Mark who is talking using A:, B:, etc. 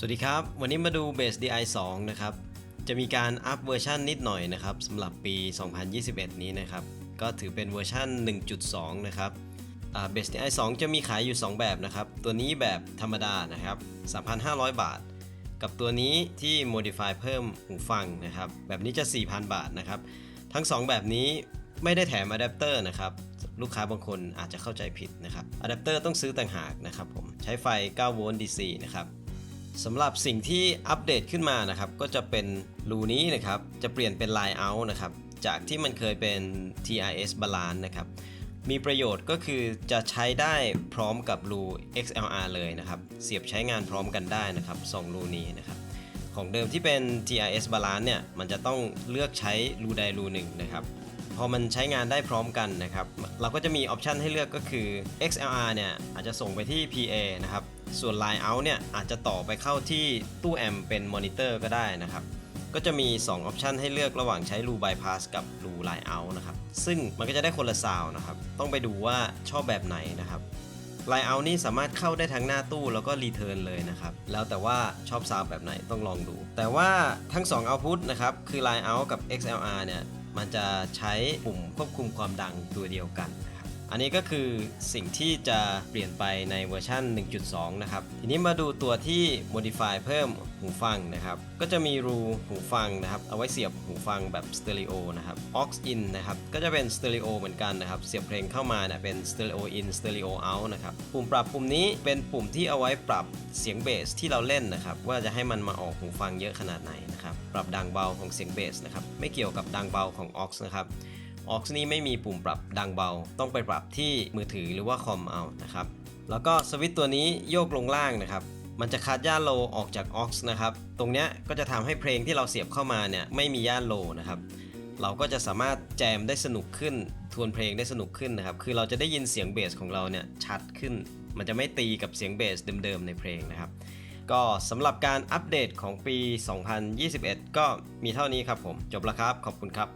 A: สวัสดีครับ วันนี้มาดู Base DI 2 นะครับ จะมีการอัปเวอร์ชันนิดหน่อยนะครับสำหรับปี 2021 นี้นะครับ ก็ถือเป็นเวอร์ชัน1.2 นะครับอ่า Base DI 2 จะมีขายอยู่ 2 แบบนะครับ ตัวนี้แบบธรรมดานะครับ 3,500 บาท กับตัวนี้ที่ Modify เพิ่มหูฟังนะครับ แบบนี้จะ 4,000 บาทนะครับ ทั้ง 2 แบบนี้ไม่ได้แถมอะแดปเตอร์นะครับ ลูกค้าบางคนอาจจะเข้าใจผิดนะครับอะแดปเตอร์ต้องซื้อต่างหากนะครับผม ใช้ไฟ 9 โวลต์ DC นะครับ สำหรับสิ่งที่อัปเดตขึ้นมานะครับก็จะเป็นรูนี้นะครับจะเปลี่ยนเป็น Line Out นะครับจากที่มันเคยเป็น TRS Balance นะครับมีประโยชน์ก็คือจะใช้ได้พร้อมกับรู XLR เลยนะครับเสียบใช้งานพร้อมกันได้นะครับสองรูนี้นะครับของเดิมที่เป็น TRS Balance เนี่ยมันจะต้องเลือกใช้รูใดรูหนึ่งนะครับพอมันใช้งานได้พร้อมกันนะครับเราก็จะมีออปชันให้เลือกก็คือ XLR เนี่ยอาจจะส่งไปที่ PA นะครับ ส่วน Line Out เนี่ยอาจจะต่อไปเข้าที่ตู้แอมเป็นมอนิเตอร์ก็ได้นะครับ ก็จะมี 2 ออปชันให้เลือกระหว่างใช้รู Bypass กับรู Line Out นะครับ ซึ่งมันก็จะได้คนละซาวนะครับ ต้องไปดูว่าชอบแบบไหนนะครับ Line Out นี่สามารถเข้าได้ทั้งหน้าตู้แล้วก็รีเทิร์นเลยนะครับ แล้วแต่ว่าชอบซาวแบบไหนต้องลองดู แต่ว่าทั้ง 2 Output นะครับคือ Line Out กับ XLR เนี่ยมันจะใช้ปุ่มควบคุมความดังตัวเดียวกัน อันนี้ก็คือสิ่งที่จะเปลี่ยนไปในเวอร์ชัน1.2 นะครับ ทีนี้มาดูตัวที่ modify เพิ่มหูฟังนะครับ ก็จะมีรูหูฟังนะครับ เอาไว้เสียบหูฟังแบบสเตอริโอนะครับ aux in นะครับ ก็จะเป็นสเตอริโอเหมือนกันนะครับ เสียบเพลงเข้ามาเนี่ยเป็นสเตอริโอ in สเตอริโอ out นะครับ ปุ่มปรับปุ่มนี้เป็นปุ่มที่เอาไว้ปรับเสียงเบสที่เราเล่นนะครับ ว่าจะให้มันมาออกหูฟังเยอะขนาดไหนนะครับ ปรับดังเบาของเสียงเบสนะครับ ไม่เกี่ยวกับดังเบาของ aux นะครับ aux นี่ไม่มีปุ่มปรับดังเบา ต้องไปปรับที่มือถือหรือว่าคอมเอานะครับ แล้วก็สวิตตัวนี้โยกลงล่างนะครับ มันจะคัดย่านโลออกจาก aux นะครับ ตรงเนี้ยก็จะทำให้เพลงที่เราเสียบเข้ามาเนี่ยไม่มีย่านโลนะครับเราก็จะสามารถแจมได้สนุกขึ้น ทวนเพลงได้สนุกขึ้นนะครับ คือเราจะได้ยินเสียงเบสของเราเนี่ยชัดขึ้น มันจะไม่ตีกับเสียงเบสเดิมๆในเพลงนะครับ ก็สำหรับการอัปเดตของปี 2021 ก็มีเท่านี้ครับผม จบแล้วครับ ขอบคุณครับ